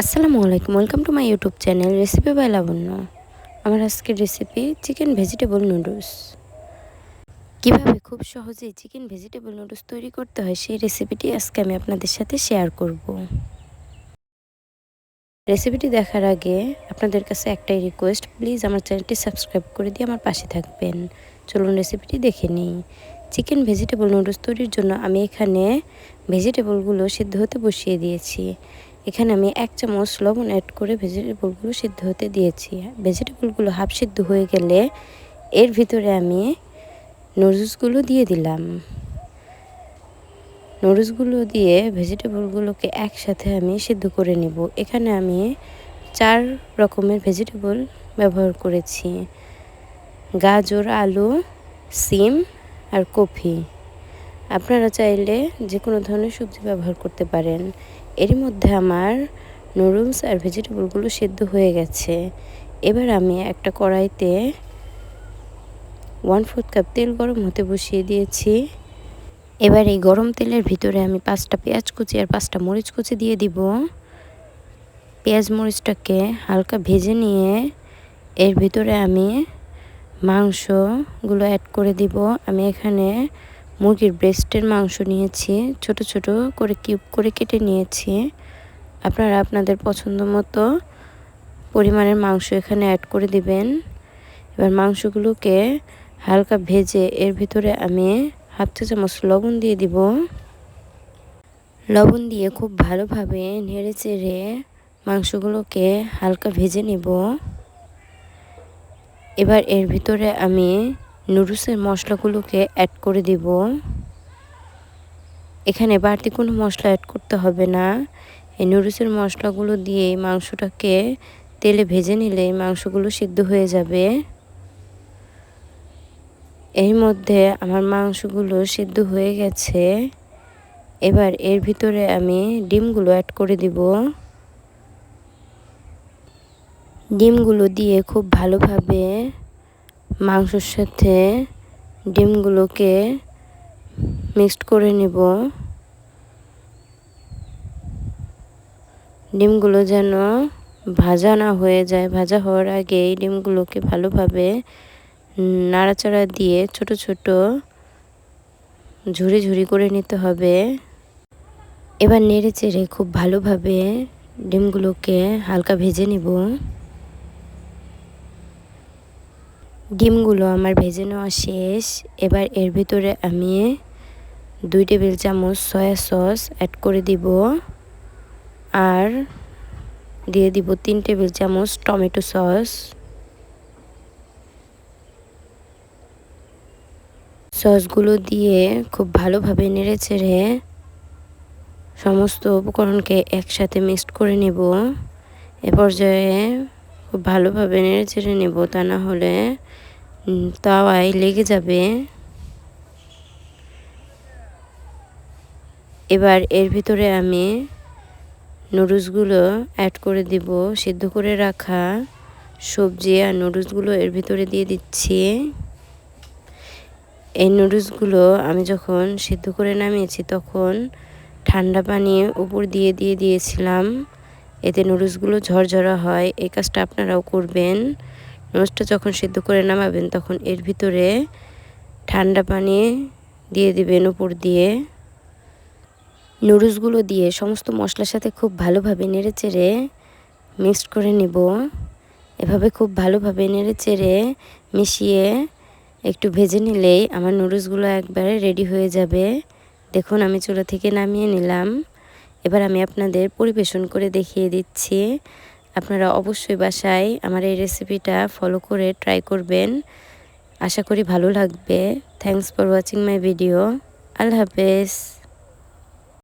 আসসালামু আলাইকুম welcome to my YouTube channel recipe by Labanya আমার আজকের রেসিপি চিকেন ভেজিটেবল নুডলস কীভাবে খুব সহজেই চিকেন ভেজিটেবল নুডলস তৈরি করতে হয়, সেই রেসিপিটি আজকে আমি আপনাদের সাথে শেয়ার করব। রেসিপিটি দেখার আগে আপনাদের কাছে একটাই রিকোয়েস্ট প্লিজ আমার চ্যানেলটি সাবস্ক্রাইব করে দিয়ে আমার পাশে থাকবেন। চলুন রেসিপিটি দেখে নিই। চিকেন ভেজিটেবল নুডলস তৈরির জন্য আমি এখানে ভেজিটেবলগুলো সিদ্ধ হতে বসিয়ে দিয়েছি। এখানে আমি এক চামচ লবণ অ্যাড করে ভেজিটেবলগুলো সিদ্ধ হতে দিয়েছি। ভেজিটেবলগুলো হাফ সিদ্ধ হয়ে গেলে এর ভিতরে আমি নুডলসগুলো দিয়ে দিলাম। নুডলসগুলো দিয়ে ভেজিটেবলগুলোকে একসাথে আমি সিদ্ধ করে নেব। এখানে আমি চার রকমের ভেজিটেবল ব্যবহার করেছি। গাজর, আলু, সিম আর কফি আপনারা চাইলে যে কোনো ধরনের সবজি ব্যবহার করতে পারেন। এর মধ্যে আমার নুডলস আর ভেজিটেবলগুলো সেদ্ধ হয়ে গেছে। এবার আমি একটা কড়াইতে ওয়ান ফোর্থ কাপ তেল গরম হতে বসিয়ে দিয়েছি। এবার এই গরম তেলের ভিতরে আমি পাঁচটা পেঁয়াজ কুচি আর পাঁচটা মরিচ কুচি দিয়ে দিব। পেঁয়াজ মরিচটাকে হালকা ভেজে নিয়ে এর ভিতরে আমি মাংসগুলো অ্যাড করে দিব। আমি এখানে মুরগির ব্রেস্টের মাংস নিয়েছি, ছোট ছোট করে কিউব করে কেটে নিয়েছি। আপনারা আপনাদের পছন্দ মতো পরিমাণের মাংস এখানে অ্যাড করে দিবেন। এবার মাংসগুলোকে হালকা ভেজে এর ভিতরে আমি হাফ চা চামচ লবণ দিয়ে দিব। লবণ দিয়ে খুব ভালোভাবে নেড়ে চেড়ে মাংসগুলোকে হালকা ভেজে নেব। এবার এর ভিতরে আমি নুডলসের মশলাগুলোকে অ্যাড করে দিব। এখানে বাড়তি কোনো মশলা অ্যাড করতে হবে না। এই নুডলসের মশলাগুলো দিয়ে মাংসটাকে তেলে ভেজে নিলে মাংসগুলো সিদ্ধ হয়ে যাবে। এর মধ্যে আমার মাংসগুলো সিদ্ধ হয়ে গেছে। এবার এর ভিতরে আমি ডিমগুলো অ্যাড করে দিব। ডিমগুলো দিয়ে খুব ভালোভাবে মাংসর সাথে ডিমগুলোকে মিক্সড করে নেব। ডিমগুলো যেন ভাজা না হয়ে যায়। ভাজা হওয়ার আগে এই ডিমগুলোকে ভালোভাবে নাড়াচাড়া দিয়ে ছোট ছোট ঝুড়ি ঝুড়ি করে নিতে হবে। এবার নেড়ে চেড়ে খুব ভালোভাবে ডিমগুলোকে হালকা ভেজে নেব। ডিমগুলো আমার ভেজে নেওয়া শেষ। এবার এর ভিতরে আমি দুই টেবিল চামচ সয়া সস অ্যাড করে দিব। আর দিয়ে দিব তিন টেবিল চামচ টমেটো সস। সসগুলো দিয়ে খুব ভালোভাবে নেড়ে চেড়ে সমস্ত উপকরণকে একসাথে মিক্সড করে নেব। এ পর্যায়ে খুব ভালোভাবে নেড়ে চেড়ে নেব, তা না হলে তাওয়ায় লেগে যাবে। এবার এর ভিতরে আমি নুডলসগুলো অ্যাড করে দিব, সিদ্ধ করে রাখা সবজি আর নুডলসগুলো এর ভিতরে দিয়ে দিচ্ছি। এই নুডলসগুলো আমি যখন সিদ্ধ করে নামিয়েছি, তখন ঠান্ডা পানি উপর দিয়ে দিয়ে দিয়েছিলাম। এতে নুডলসগুলো ঝরঝরা হয়। এই কাজটা আপনারাও করবেন। নুডলসটা যখন সিদ্ধ করে নামাবেন, তখন এর ভিতরে ঠান্ডা পানি দিয়ে দিবেন উপর দিয়ে। নুডলসগুলো দিয়ে সমস্ত মশলার সাথে খুব ভালোভাবে নেড়ে চেড়ে মিক্সড করে নেব। এভাবে খুব ভালোভাবে নেড়ে চেড়ে মিশিয়ে একটু ভেজে নিলেই আমার নুডলসগুলো একবারে রেডি হয়ে যাবে। দেখুন, আমি চুলো থেকে নামিয়ে নিলাম। এবার আমি আপনাদের পরিবেশন করে দেখিয়ে দিচ্ছি। আপনারা অবশ্যই বাসায় আমার এই রেসিপিটা ফলো করে ট্রাই করবেন। আশা করি ভালো লাগবে। Thanks for watching my video আল্লাহ হাফেজ।